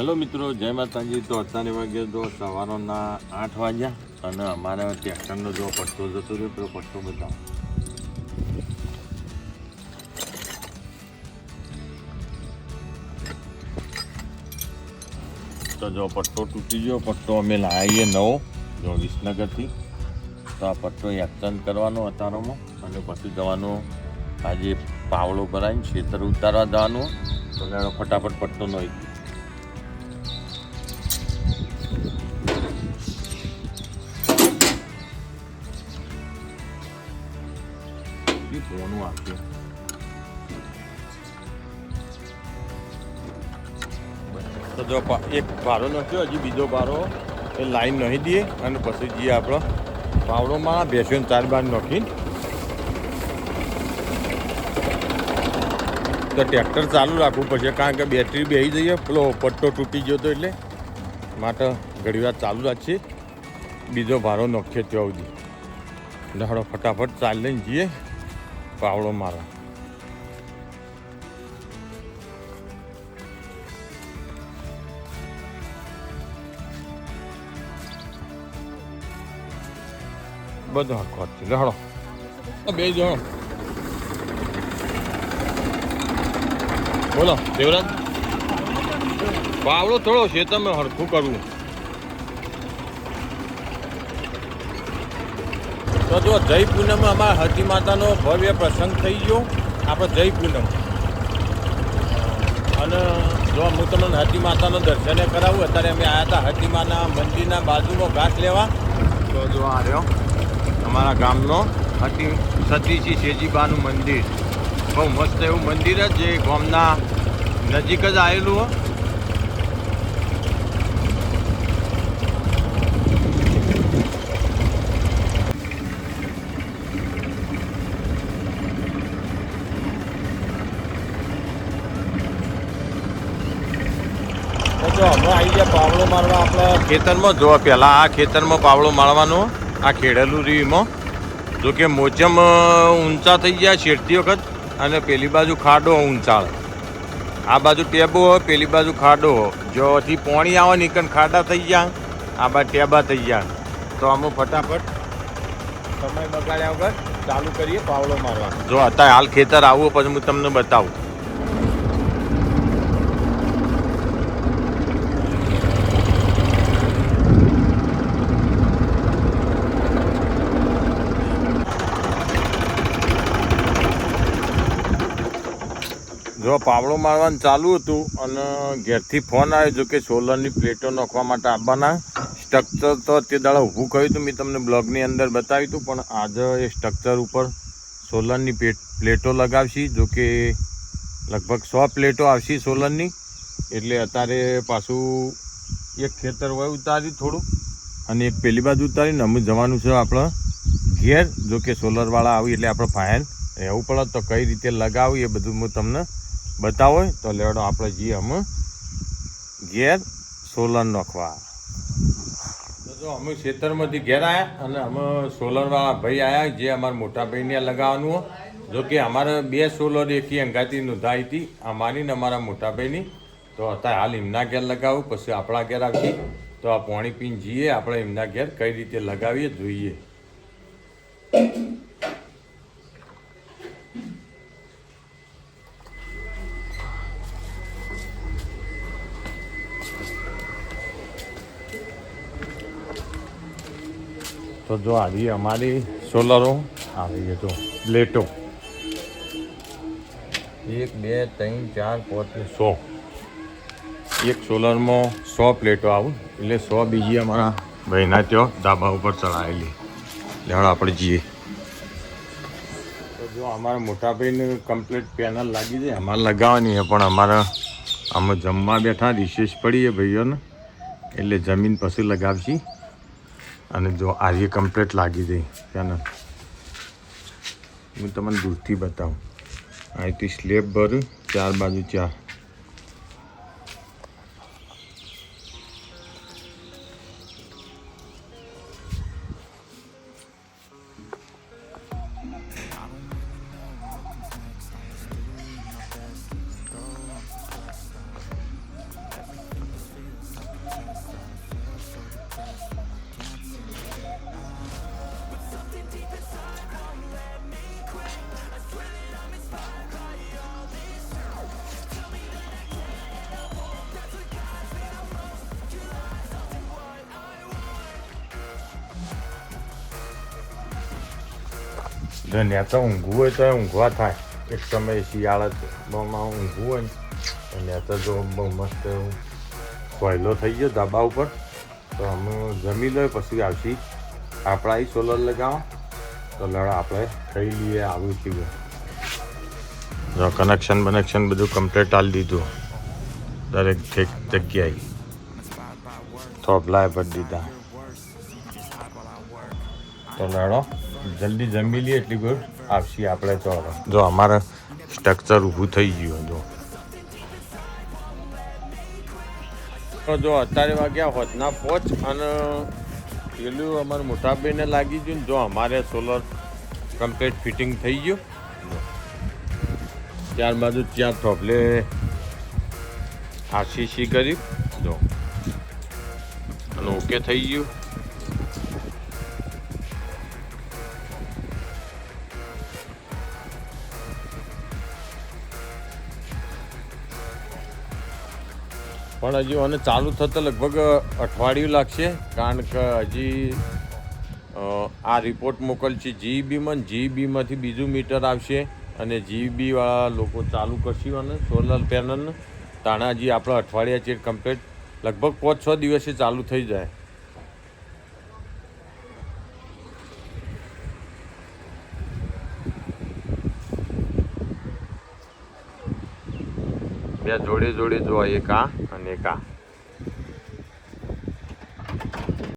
Hello મિત્રો, જય માતાજી. તો અત્યારે વાગે તો સવારના આઠ વાગ્યા અને અમારે ટ્રેક્ટરનો જો પટ્ટો જતો રહ્યો, પેલો પટ્ટો બતાવો. તો જો પટ્ટો તૂટી ગયો, પટ્ટો અમે લાવીએ નવો, જો વિસનગરથી. તો આ પટ્ટો એક્સચેન્જ કરવાનો અતારોમાં અને પછી જવાનું આજે પાવડો ભરાઈને ખેતર ઉતારવા જવાનું. તો ફટાફટ પટ્ટો નો એ ફોનું આપ્યું તો જો એક ભારો નાખ્યો હજી બીજો ભારો એ લાઈન નહીં દઈએ અને પછી જઈએ આપણો પાવડોમાં બેસીને ચાર બાર નાખી તો ટ્રેક્ટર ચાલુ રાખવું પડશે, કારણ કે બેટરી બેસી જઈએ, પેલો પટ્ટો તૂટી ગયો હતો એટલે માટે ઘડી વાર ચાલુ રાખીએ. બીજો ભારો નાખીએ ત્યાં સુધી. એટલે ફટાફટ ચાલી લઈને જઈએ. પાવડો મારો. બધો હરખો જ છે લે હળો આ બે જણો. બોલો, દેવરાજ. પાવડો થોડો છે, તમે હરખું કરવું. તો જો જય પૂનમ અમારા હજી માતાનો ભવ્ય પ્રસંગ થઈ ગયો. આપણે જય પૂનમ. અને જો હું તમને હજી માતાનો દર્શને કરાવું, અત્યારે અમે આવ્યા હતા હજી માના મંદિરના બાજુમાં ઘાસ લેવા. તો જો આ રહ્યો, અમારા ગામનો હટી સતીજી શેજીબાનું મંદિર. બહુ મસ્ત એવું મંદિર જ જે ગામના નજીક જ આવેલું હોય તો હમણાં આવી ગયા પાવડો મારવા આપણા. ખેતરમાં જો, પહેલાં આ ખેતરમાં પાવડો મારવાનો, આ ખેડેલું એમાં. જો કે મોચમ ઊંચા થઈ ગયા છેડતી વખત, અને પેલી બાજુ ખાડો ઊંચાળ. આ બાજુ ટેબો હોય, પેલી બાજુ ખાડો જોથી પોણી આવે નીકળ ખાડા થઈ ગયા, આ બાજુ ટેબા થઈ ગયા. તો અમુક ફટાફટ સમય બગાડ્યા વગર ચાલુ કરીએ પાવડો મારવા જો અત્યારે હાલ ખેતર આવું પછી હું તમને બતાવું. જો પાવડો મારવાનું ચાલુ હતું અને ઘેરથી ફોન આવ્યો જો કે સોલરની પ્લેટો નાખવા માટે આવવાના સ્ટ્રક્ચર તો તે દાડા ઊભું કર્યું હતું, મેં તમને બ્લોગની અંદર બતાવ્યું હતું, પણ આજે એ સ્ટ્રક્ચર ઉપર સોલરની પ્લેટો લગાવશી, જો કે લગભગ સો પ્લેટો આવશે સોલરની. એટલે અત્યારે પાછું એક ખેતર હોય ઉતારી થોડું, અને એક પેલી બાજુ ઉતારીને અમે જવાનું છે આપણે ઘેર, જો કે સોલરવાળા આવી એટલે આપણે ફાયન રહેવું પડે, તો કઈ રીતે લગાવું એ બધું હું તમને બતાવો તો લેવડો આપણે જઈએ અમે ઘેર સોલર નાખવા. તો અમે ખેતરમાંથી ઘેર આવ્યા અને અમે સોલરવાળા ભાઈ આવ્યા જે અમારા મોટા ભાઈને લગાવવાનું જો કે અમારે બે સોલર એકી અંગાતી નોંધાઈ હતી અમારી ને અમારા મોટા ભાઈની. તો અત્યારે હાલ એમના ઘેર લગાવું, પછી આપણા ઘેર આવતી તો આ પાણી પીને જઈએ, આપણે એમના ઘેર કઈ રીતે લગાવીએ જોઈએ. તો જો આવી અમારી સોલરો આવી જો પ્લેટો એક, બે, ત્રણ, ચાર, પાંચ સો. એક સોલરમાં સો પ્લેટો આવું. એટલે સો બીજી અમારા ભાઈના ત્યાં ધાબા ઉપર ચડાવેલી લેવડ આપણે જઈએ. તો જો અમારા મોટા ભાઈને કમ્પ્લીટ પેનલ લાગી જાય અમારે લગાવવાની છે, પણ અમારા અમે જમવા બેઠા રિશેષ પડીએ ભાઈઓને. એટલે જમીન પછી લગાવશી. અને જો આર્ય કમ્પ્લીટ લાગી જાય પેનલ હું તમને દૂરથી બતાવું. અહીંથી સ્લેબ ભર, ચાર બાજુ ચાર. જો ને તો ઊંઘવું હોય તો ઊંઘવા થાય એક સમય શિયાળામાં ઊંઘવું હોય ને તો ને તો જો બહુ મસ્ત કોયલો થઈ ગયો ધાબા ઉપર તો અમે જમી લો પછી આવશી આપણે સોલર લગાવો તો લડા આપણે ખાઈ લઈએ આવું થયું કનેક્શન બનેક્શન બધું કમ્પ્લીટ આલી દીધું. દરેક જગ્યાએ થોપલાય ભરી દીધા. તો લડો જલ્દી જમી લઈએ એટલી બધું આવશી આપણે તો જો અમારે સ્ટ્રક્ચર ઊભું થઈ ગયું જો. તો જો અત્યારે વાગ્યા હોતના પોચ અને પેલું અમારે મોટાભાઈને લાગી ગયું ને જો અમારે સોલર કમ્પ્લીટ ફિટિંગ થઈ ગયું. ત્યારબાદ ત્યાં થોપલે આરસીસી કર્યું જો. અને ઓકે થઈ ગયું. પણ હજી અને ચાલુ થતાં લગભગ અઠવાડિયું લાગશે. કારણ કે હજી આ રિપોર્ટ મોકલશે જીઈબીમાં જીઈબીમાંથી બીજું મીટર આવશે. અને જીબીવાળા લોકો ચાલુ કરશે અને સોલર પેનલ તાણા હજી આપણા અઠવાડિયા છે કમ્પ્લીટ લગભગ પાંચ છ દિવસે ચાલુ થઈ જાય. બે જોડી જોડી જોવા એક આ અને એક આ